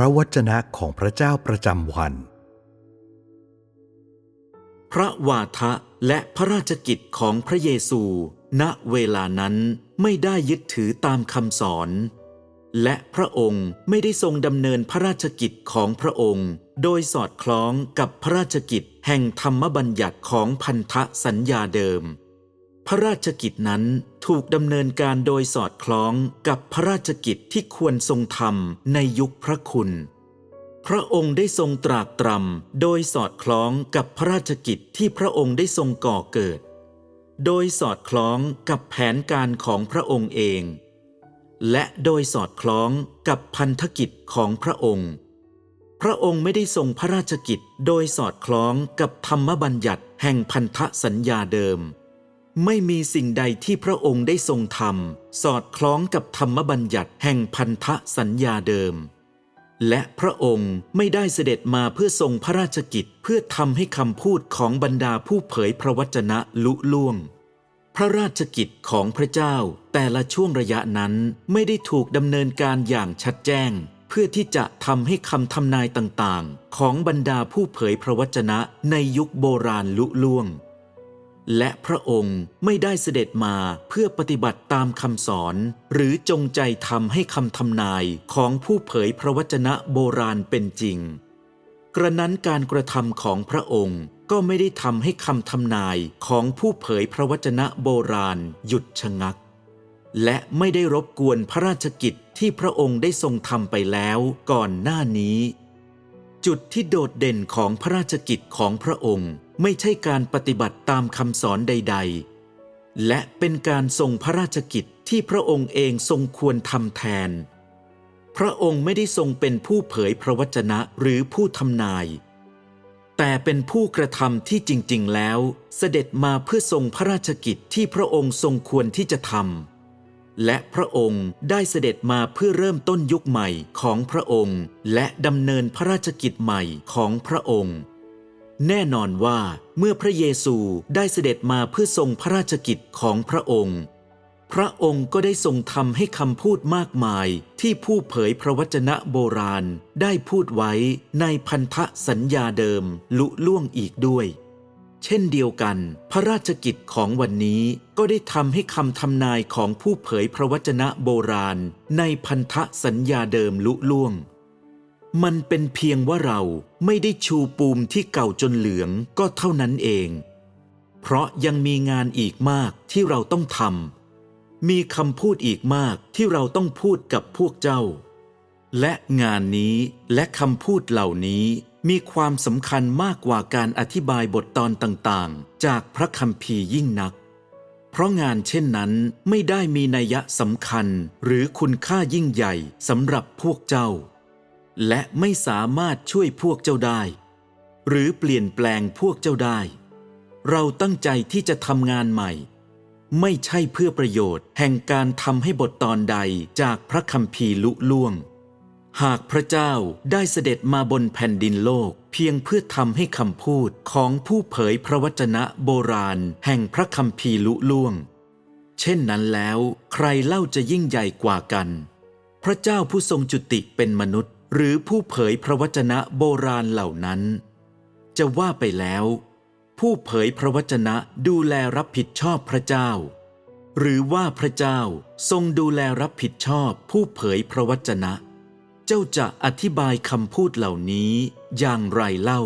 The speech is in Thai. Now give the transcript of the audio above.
ระวจนะของพระเจ้าประจำวัน พระวาทะและพระราชกิจของพระเยซู ณเวลานั้นไม่ได้ยึดถือตามคำสอน และพระองค์ไม่ได้ทรงดำเนินพระราชกิจของพระองค์ โดยสอดคล้องกับพระราชกิจแห่งธรรมบัญญัติของพันธสัญญาเดิม ระราชกิจนั้นถูกดำเนินการโดยสอดคล้องกับพระราชกิจที่ควรทรงทำในยุคพระคุณ พระองค์ได้ทรงตรากตรำโดยสอดคล้องกับพระราชกิจที่พระองค์ได้ทรงก่อเกิด โดยสอดคล้องกับแผนการของพระองค์เอง และโดยสอดคล้องกับพันธกิจของพระองค์ พระองค์ไม่ได้ทรงพระราชกิจโดยสอดคล้องกับธรรมบัญญัติแห่งพันธสัญญาเดิม ไม่มีสิ่งใดที่พระองค์ได้ทรงทำสอดคล้องกับธรรมบัญญัติแห่งพันธสัญญาเดิม และพระองค์ไม่ได้เสด็จมาเพื่อทรงพระราชกิจเพื่อทำให้คำพูดของบรรดาผู้เผยพระวจนะลุล่วง พระราชกิจของพระเจ้าแต่ละช่วงระยะนั้นไม่ได้ถูกดำเนินการอย่างชัดแจ้ง เพื่อที่จะทำให้คำทำนายต่างๆ ของบรรดาผู้เผยพระวจนะในยุคโบราณลุล่วง และพระองค์ไม่ได้เสด็จมาเพื่อปฏิบัติตามคำสอน หรือจงใจทำให้คำทำนายของผู้เผยพระวจนะโบราณเป็นจริง กระนั้นการกระทำของพระองค์ก็ไม่ได้ทำให้คำทำนายของผู้เผยพระวจนะโบราณหยุดชะงัก และไม่ได้รบกวนพระราชกิจที่พระองค์ได้ทรงทำไปแล้วก่อนหน้านี้ จุดที่โดดเด่นของพระราชกิจของพระองค์ ไม่ใช่การปฏิบัติตามคำสอนใด ๆ และเป็นการทรงพระราชกิจที่พระองค์เองทรงควรทำแทน พระองค์ไม่ได้ทรงเป็นผู้เผยพระวจนะหรือผู้ทำนาย แต่เป็นผู้กระทำที่จริง ๆ แล้ว เสด็จมาเพื่อทรงพระราชกิจที่พระองค์ทรงควรที่จะทำ และพระองค์ได้เสด็จมาเพื่อเริ่มต้นยุคใหม่ของพระองค์ และดำเนินพระราชกิจใหม่ของพระองค์ แน่นอนว่าเมื่อพระเยซูได้เสด็จมาเพื่อทรงพระราชกิจของพระองค์ พระองค์ก็ได้ทรงทำให้คำพูดมากมายที่ผู้เผยพระวจนะโบราณได้พูดไว้ในพันธสัญญาเดิมลุล่วงอีกด้วย เช่นเดียวกัน พระราชกิจของวันนี้ก็ได้ทำให้คำทำนายของผู้เผยพระวจนะโบราณ ในพันธสัญญาเดิมลุล่วง มันเป็นเพียงว่าเราไม่ได้ชูปูมที่เก่าจนเหลืองก็เท่านั้นเอง เพราะยังมีงานอีกมากที่เราต้องทำมีคำพูดอีกมากที่เราต้องพูดกับพวกเจ้า และงานนี้และคำพูดเหล่านี้มีความสำคัญมากกว่าการอธิบายบทตอนต่างๆ จากพระคัมภีร์ยิ่งนัก เพราะงานเช่นนั้นไม่ได้มีนัยสำคัญหรือคุณค่ายิ่งใหญ่สำหรับพวกเจ้า และไม่สามารถช่วยพวกเจ้าได้ หรือเปลี่ยนแปลงพวกเจ้าได้ เราตั้งใจที่จะทำงานใหม่ ไม่ใช่เพื่อประโยชน์แห่งการทำให้บทตอนใดจากพระคัมภีร์ลุล่วง หากพระเจ้าได้เสด็จมาบนแผ่นดินโลก เพียงเพื่อทำให้คำพูดของผู้เผยพระวจนะโบราณ แห่งพระคัมภีร์ลุล่วง เช่นนั้นแล้ว ใครเล่าจะยิ่งใหญ่กว่ากัน พระเจ้าผู้ทรงจุติเป็นมนุษย์ หรือผู้เผยพระวจนะโบราณเหล่านั้น จะว่าไปแล้ว ผู้เผยพระวจนะดูแลรับผิดชอบพระเจ้า หรือว่าพระเจ้าทรงดูแลรับผิดชอบผู้เผยพระวจนะ เจ้าจะอธิบายคำพูดเหล่านี้อย่างไรเล่า